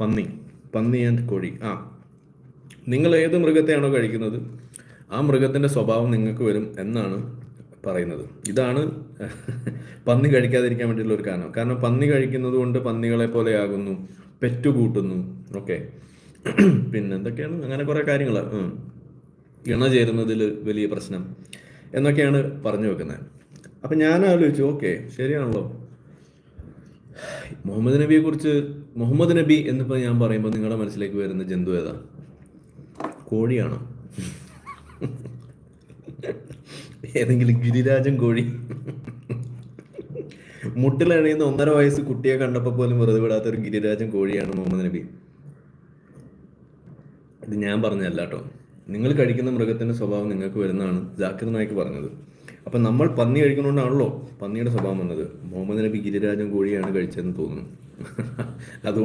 പന്നി പന്നി ആൻഡ് കോഴി. ആ നിങ്ങൾ ഏത് മൃഗത്തെയാണോ കഴിക്കുന്നത് ആ മൃഗത്തിന്റെ സ്വഭാവം നിങ്ങൾക്ക് വരും എന്നാണ് പറയുന്നത്. ഇതാണ് പന്നി കഴിക്കാതിരിക്കാൻ വേണ്ടിയുള്ള ഒരു കാരണം. കാരണം പന്നി കഴിക്കുന്നത് കൊണ്ട് പന്നികളെ പോലെയാകുന്നു പെറ്റു കൂട്ടുന്നു ഓക്കെ പിന്നെ എന്തൊക്കെയാണ്? അങ്ങനെ കുറേ കാര്യങ്ങൾ ഇണ ചേരുന്നതിൽ വലിയ പ്രശ്നം എന്നൊക്കെയാണ് പറഞ്ഞു വെക്കുന്നത്. അപ്പം ഞാൻ ആലോചിച്ചു ഓക്കെ ശരിയാണല്ലോ. മുഹമ്മദ് നബിയെ കുറിച്ച് മുഹമ്മദ് നബി എന്നിപ്പോൾ ഞാൻ പറയുമ്പോൾ നിങ്ങളുടെ മനസ്സിലേക്ക് വരുന്ന ജന്തു ഏതാ? കോഴിയാണോ? ഏതെങ്കിലും ഗിരിരാജൻ കോഴി. മുട്ടിലണിയുന്ന ഒന്നര വയസ്സ് കുട്ടിയെ കണ്ടപ്പോൾ പോലും വെറുതെ വിടാത്ത ഒരു ഗിരിരാജൻ കോഴിയാണ് മുഹമ്മദ് നബി. ഇത് ഞാൻ പറഞ്ഞല്ല കേട്ടോ. നിങ്ങൾ കഴിക്കുന്ന മൃഗത്തിന്റെ സ്വഭാവം നിങ്ങൾക്ക് വരുന്നതാണ്. ജാക്കിർ നായിക്ക് പറഞ്ഞത്. അപ്പം നമ്മൾ പന്നി കഴിക്കുന്നതുകൊണ്ടാണല്ലോ പന്നിയുടെ സ്വഭാവം വന്നത്. മുഹമ്മദ് നബി ഗിരിരാജൻ കോഴിയാണ് കഴിച്ചതെന്ന് തോന്നുന്നു. അതുകൊണ്ട്